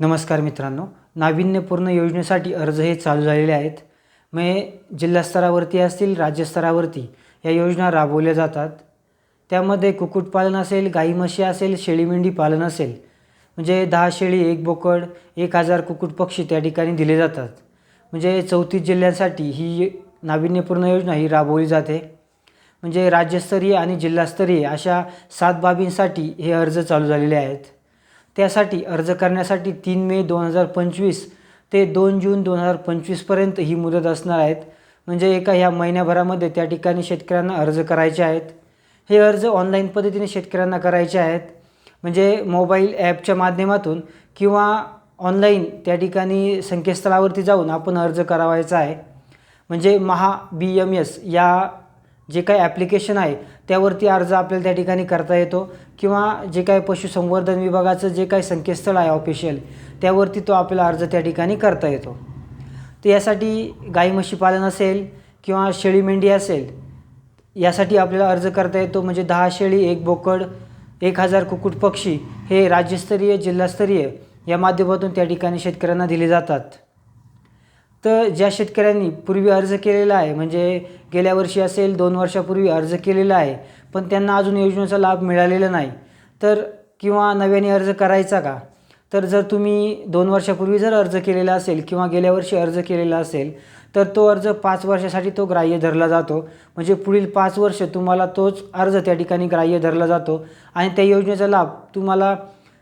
नमस्कार मित्रांनो. नाविन्यपूर्ण योजनेसाठी अर्ज हे चालू झालेले आहेत. मग जिल्हास्तरावरती असतील राज्यस्तरावरती या योजना राबवल्या जातात. त्यामध्ये कुक्कुटपालन असेल गाई म्हशी असेल शेळी मेंढी पालन असेल. म्हणजे दहा शेळी एक बोकड एक हजार कुक्कुट पक्षी त्या ठिकाणी दिले जातात. म्हणजे चौतीस जिल्ह्यांसाठी ही नाविन्यपूर्ण योजना ही राबवली जाते. म्हणजे राज्यस्तरीय आणि जिल्हास्तरीय अशा सात बाबींसाठी हे अर्ज चालू झालेले आहेत. त्यासाठी अर्ज करण्यासाठी तीन मे दोन हजार पंचवीस ते दोन जून दोन हजार पंचवीसपर्यंत ही मुदत असणार आहेत. म्हणजे एका ह्या महिन्याभरामध्ये त्या ठिकाणी शेतकऱ्यांना अर्ज करायचे आहेत. हे अर्ज ऑनलाईन पद्धतीने शेतकऱ्यांना करायचे आहेत. म्हणजे मोबाईल ॲपच्या माध्यमातून किंवा ऑनलाईन त्या ठिकाणी संकेतस्थळावरती जाऊन आपण अर्ज करावायचा आहे. म्हणजे महा बी एम एस या जे काही ॲप्लिकेशन आहे त्यावरती अर्ज आपल्याला त्या ठिकाणी करता येतो. किंवा जे काही पशुसंवर्धन विभागाचं जे काही संकेतस्थळ आहे ऑफिशियल त्यावरती तो आपल्याला अर्ज त्या ठिकाणी करता येतो. तर यासाठी गाई म्हशी पालन असेल किंवा शेळी मेंढी असेल यासाठी आपल्याला अर्ज करता येतो. म्हणजे दहा शेळी एक बोकड एक हजार कुक्कुट पक्षी हे राज्यस्तरीय जिल्हास्तरीय या माध्यमातून त्या ठिकाणी शेतकऱ्यांना दिले जातात. तर ज्या शेतकऱ्यांनी पूर्वी अर्ज केलेला आहे म्हणजे गेल्या वर्षी असेल दोन वर्षापूर्वी अर्ज केलेला आहे पण त्यांना अजून योजनेचा लाभ मिळालेला नाही तर किंवा नव्याने अर्ज करायचा का? तर जर तुम्ही दोन वर्षापूर्वी जर अर्ज केलेला असेल किंवा गेल्या वर्षी अर्ज केलेला असेल तर तो अर्ज पाच वर्षासाठी तो ग्राह्य धरला जातो. म्हणजे पुढील पाच वर्ष तुम्हाला तोच अर्ज त्या ठिकाणी ग्राह्य धरला जातो आणि त्या योजनेचा लाभ तुम्हाला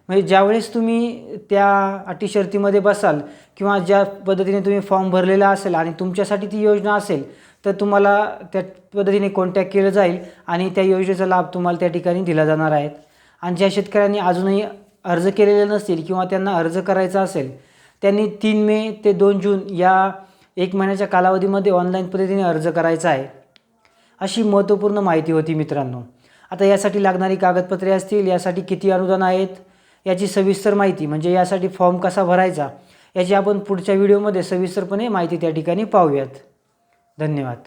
म्हणजे ज्यावेळेस तुम्ही त्या अटी शर्तीमध्ये बसाल किंवा ज्या पद्धतीने तुम्ही फॉर्म भरलेला असेल आणि तुमच्यासाठी ती योजना असेल तर तुम्हाला त्या पद्धतीने कॉन्टॅक्ट केलं जाईल आणि त्या योजनेचा लाभ तुम्हाला त्या ठिकाणी दिला जाणार आहेत आणि ज्या शेतकऱ्यांनी अजूनही अर्ज केलेले नसतील किंवा त्यांना अर्ज करायचा असेल त्यांनी तीन मे ते दोन जून या एक महिन्याच्या कालावधीमध्ये ऑनलाईन पद्धतीने अर्ज करायचा आहे. अशी महत्त्वपूर्ण माहिती होती मित्रांनो. आता यासाठी लागणारी कागदपत्रे असतील यासाठी किती अनुदान आहेत याची सविस्तर माहिती म्हणजे यासाठी फॉर्म कसा भरायचा याची आपण पुढच्या व्हिडिओमध्ये सविस्तरपणे माहिती त्या ठिकाणी पाहूयात. धन्यवाद.